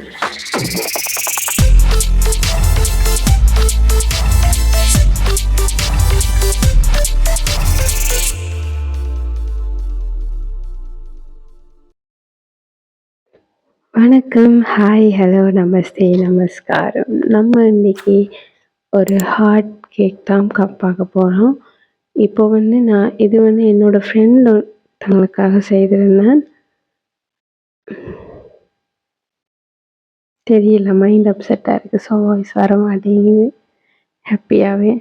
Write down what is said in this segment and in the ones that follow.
வணக்கம். Hi, hello, நமஸ்தே, நமஸ்காரம். நம்ம இன்னைக்கு ஒரு ஹாட் கேக் தான் க பார்க்க போகிறோம் இப்போ வந்து நான் இது வந்து என்னோட ஃப்ரெண்ட் தங்களுக்காக செய்திருந்தேன். தெரியல மைண்ட் அப்செட்டாக இருக்கு. ஸோ வாய்ஸ் வர மாட்டேங்குது. ஹாப்பியாகவே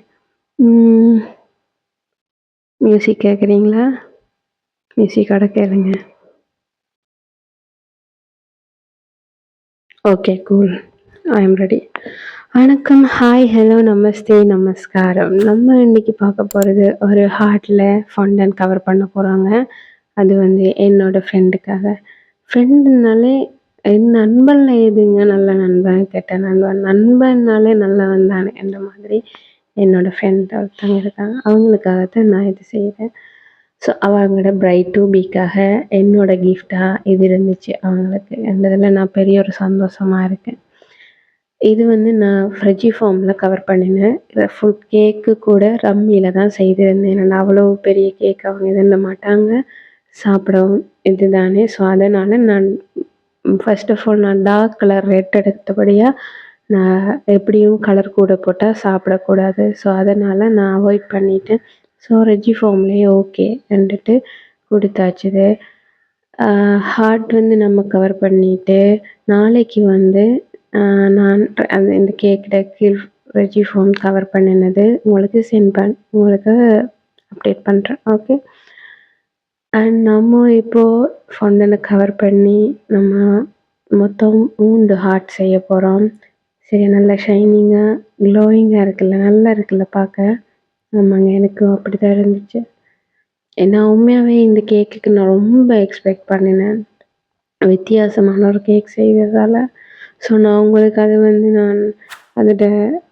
மியூசிக் கேட்குறீங்களா? மியூசிக்கோட கேளுங்க. Okay cool. I am ready. வணக்கம், ஹாய், ஹலோ, நமஸ்தே, நமஸ்காரம். நம்ம இன்னைக்கு பார்க்க போகிறது ஒரு ஹார்ட்டில் ஃபாண்டன்ட் கவர் பண்ண போகிறாங்க அது வந்து என்னோட ஃப்ரெண்டுக்காக. ஃப்ரெண்டுனாலே என் நண்பன்ல எதுங்க நல்ல நண்பன், கெட்ட நண்பன். நண்பன்னாலே நல்லவன் தானே என்ற மாதிரி என்னோட ஃப்ரெண்ட் ஒருத்தவங்க இருக்காங்க. அவங்களுக்காக தான் நான் இது செய்கிறேன் ஸோ அவங்களோட பிரைட் டூ பீக்காக என்னோட கிஃப்டாக இது இருந்துச்சு அவங்களுக்கு. அந்த நான் பெரிய ஒரு சந்தோஷமா இருக்கேன். இது வந்து நான் ஃப்ரிட்ஜி ஃபார்மில் கவர் பண்ணினேன். இதை ஃபுல் கேக்கு கூட ரம்மியில் தான் செய்திருந்தேன். நான் அவ்வளோ பெரிய கேக் அவங்க இது மாட்டாங்க. சாப்பிடவும் இதுதானே. ஸோ அதனால் நான் ஃபர்ஸ்ட் ஆஃப் ஆல் நான் டார்க் கலர் ரெட் எடுத்தபடியாக நான் எப்படியும் கலர் கூட போட்டால் சாப்பிடக்கூடாது. ஸோ அதனால் நான் அவாய்ட் பண்ணிட்டேன். ஸோ ரெஜி ஃபார்ம்லேயே ஓகே வந்துட்டு கொடுத்தாச்சுது ஹார்ட் வந்து நம்ம கவர் பண்ணிவிட்டு நாளைக்கு வந்து நான் அந்த இந்த கேக் கீழ் ரெஜி ஃபார்ம் கவர் பண்ணினது உங்களுக்கு சென்ட் பண் உங்களுக்கு அப்டேட் பண்ணுறேன் ஓகே. அண்ட் நம்ம இப்போது ஃபாண்டன்ட்ட கவர் பண்ணி நம்ம மொத்தம் மூண்டு ஹார்ட் செய்ய போகிறோம் சரி நல்லா ஷைனிங்காக க்ளோயிங்காக இருக்குல்ல. நல்லா இருக்குல்ல பார்க்க. ஆமாங்க. எனக்கும் அப்படி தான் இருந்துச்சு. நான் உண்மையாவே இந்த கேக்குக்கு நான் ரொம்ப எக்ஸ்பெக்ட் பண்ணினேன். வித்தியாசமான ஒரு கேக் செய்ததால் ஸோ நான் உங்களுக்கு அது வந்து நான் அதோட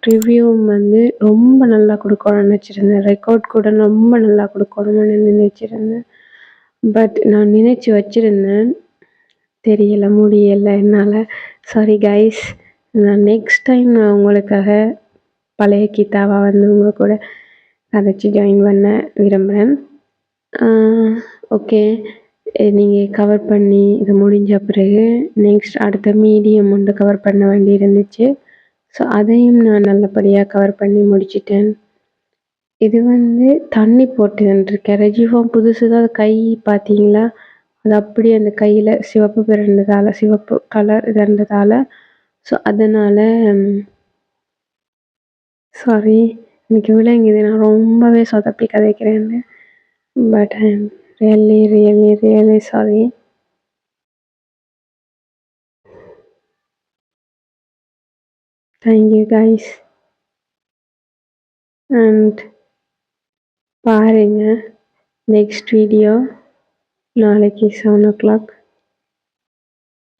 ரிவ்யூவும் வந்து ரொம்ப நல்லா கொடுக்கணும்னு நினச்சிருந்தேன் ரெக்கார்ட் கூட ரொம்ப நல்லா கொடுக்கணும்னு நினச்சிருந்தேன் பட் நான் நினச்சி வச்சுருந்தேன் தெரியலை முடியலை என்னால் சாரி கைஸ். நான் நெக்ஸ்ட் டைம் நான் உங்களுக்காக பழைய கீதாவாக வந்து உங்கள் கூட கதைச்சி ஜாயின் பண்ண விரும்புகிறேன் ஓகே. நீங்கள் கவர் பண்ணி இது முடிஞ்ச பிறகு நெக்ஸ்ட் அடுத்த மீடியம் ஒன்று கவர் பண்ண வேண்டி இருந்துச்சு. ஸோ அதையும் நான் நல்லபடியாக கவர் பண்ணி முடிச்சிட்டேன் இது வந்து தண்ணி போட்டுருக்கேன். ரெஜி ரெஜிஃபார்ம் புதுசு தான் கை பார்த்தீங்களா? அது அப்படியே அந்த கையில சிவப்பு பிறந்ததால சிவப்பு கலர் இருந்ததால ஸோ அதனால சாரி எனக்கு விளங்குது. நான் ரொம்பவே சொதப்பி கதைக்கிறேன்னு. But I am really, really, really sorry. Thank you guys. And பாருங்க. நெக்ஸ்ட் வீடியோ நாளைக்கு 7:00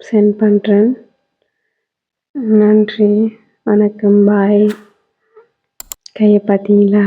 சென்ட் பண்றேன். நன்றி. வணக்கம். பாய். கைய பார்த்தீங்களா?